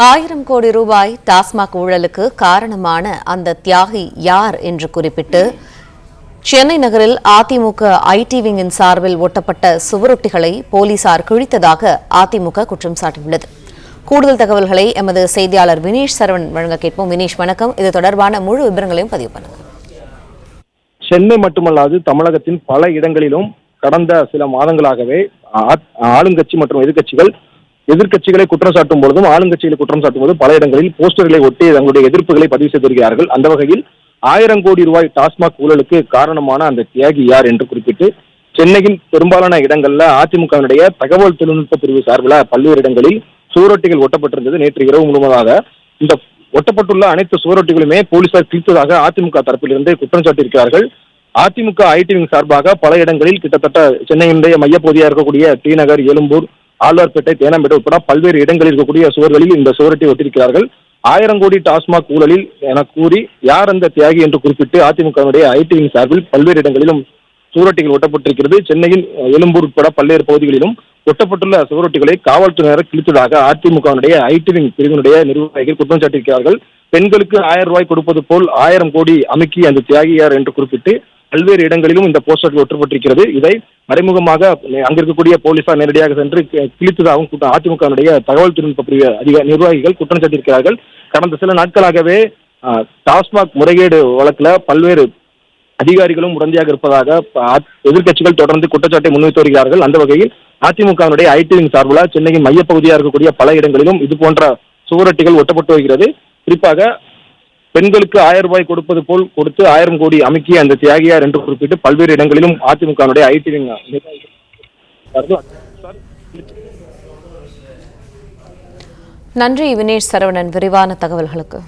ஆயிரம் கோடி ரூபாய் டாஸ்மாக் ஊழலுக்கு காரணமான அந்த தியாகி யார் என்று குறிப்பிட்டு சென்னை நகரில் அதிமுக ஐடி விங்கின் சார்பில் ஒட்டப்பட்ட சுவரொட்டிகளை போலீசார் கிழித்ததாக அதிமுக குற்றம் சாட்டியுள்ளது. கூடுதல் தகவல்களை எமது செய்தியாளர் வினேஷ் சரவன் வழங்க கேட்போம். வினேஷ் வணக்கம். இது தொடர்பான முழு விவரங்களையும் பதிவு பண்ணுங்க. சென்னை மட்டுமல்லாது தமிழகத்தின் பல இடங்களிலும் கடந்த சில மாதங்களாகவே ஆ- ஆளுங்கட்சி மற்றும் எதிர்க்கட்சிகள் எதிர்க்கட்சிகளை குற்றம் சாட்டும் பொழுதும் ஆளுங்கட்சிகளை குற்றம் சாட்டும் போதும் பல இடங்களில் போஸ்டர்களை ஒட்டி தங்களுடைய எதிர்ப்புகளை பதிவு செய்து வருகிறார்கள் அந்த வகையில் ஆயிரம் கோடி ரூபாய் டாஸ்மாக் ஊழலுக்கு காரணமான அந்த தியாகி யார் என்று குறிப்பிட்டு சென்னையின் பெரும்பாலான இடங்கள்ல அதிமுகவினுடைய தகவல் தொழில்நுட்ப பிரிவு சார்பில் பல்வேறு இடங்களில் சுவரொட்டிகள் ஒட்டப்பட்டிருந்தது. நேற்று இரவு முழுவதாக இந்த ஒட்டப்பட்டுள்ள அனைத்து சுவரொட்டிகளுமே போலீசார் கிழித்ததாக அதிமுக தரப்பிலிருந்து குற்றம் சாட்டியிருக்கிறார்கள். அதிமுக ஐடி விங் சார்பாக பல இடங்களில் கிட்டத்தட்ட சென்னையினுடைய மையப்பகுதியாக இருக்கக்கூடிய டி நகர் எழும்பூர் ஆழ்வார்பேட்டை தேனாம்பேட்டை உட்பட பல்வேறு இடங்களில் இருக்கக்கூடிய சுவர்களில் இந்த சுவரொட்டி ஒட்டிருக்கிறார்கள் ஆயிரம் கோடி டாஸ்மாக் ஊழலில் என கூறி யார் அந்த தியாகி என்று குறிப்பிட்டு அதிமுகவினுடைய ஐடியின் சார்பில் பல்வேறு இடங்களிலும் சுவரொட்டிகள் ஒட்டப்பட்டிருக்கிறது. சென்னையின் எழும்பூர் உட்பட பல்வேறு பகுதிகளிலும் ஒட்டப்பட்டுள்ள சுவரொட்டிகளை காவல்துறையினர் கிழித்ததாக அதிமுகவினுடைய ஐடிவிங் பிரிவினுடைய நிர்வாகிகள் குற்றம் சாட்டியிருக்கிறார்கள். பெண்களுக்கு ஆயிரம் ரூபாய் கொடுப்பது போல் ஆயிரம் கோடி அமுக்கி அந்த தியாகியார் என்று குறிப்பிட்டு பல்வேறு இடங்களிலும் இந்த போஸ்டர்கள் ஒற்றப்பட்டிருக்கிறது இதை மறைமுகமாக அங்க இருக்கக்கூடிய போலீசார் நேரடியாக சென்று கிழித்ததாகவும் குற்ற- அதிமுகவினுடைய தகவல் தொழில்நுட்ப பிரிவு அதிக நிர்வாகிகள் குற்றம் சாட்டியிருக்கிறார்கள். கடந்த சில நாட்களாகவே டாஸ்மாக் முறைகேடு வழக்குல பல்வேறு அதிகாரிகளும் உடந்தையாக இருப்பதாக எதிர்க்கட்சிகள் தொடர்ந்து குற்றச்சாட்டை முன்வைத்து வருகிறார்கள். அந்த வகையில் அதிமுகவினுடைய ஐடிவிங் சார்பில் சென்னையின் மையப்பகுதியாக இருக்கக்கூடிய பல இடங்களிலும் இது போன்ற சுவரொட்டிகள் ஒட்டப்பட்டு வருகிறது. குறிப்பாக பெண்களுக்கு ஆயிரம் ரூபாய் கொடுப்பது போல் கொடுத்து ஆயிரம் கோடி அமைக்கிய அந்த தியாகியார் என்று குறிப்பிட்டு பல்வேறு இடங்களிலும் அதிமுகவினுடைய ஐடி நன்றி வினேஷ் சரவணன். விரிவான தகவல்களுக்கு.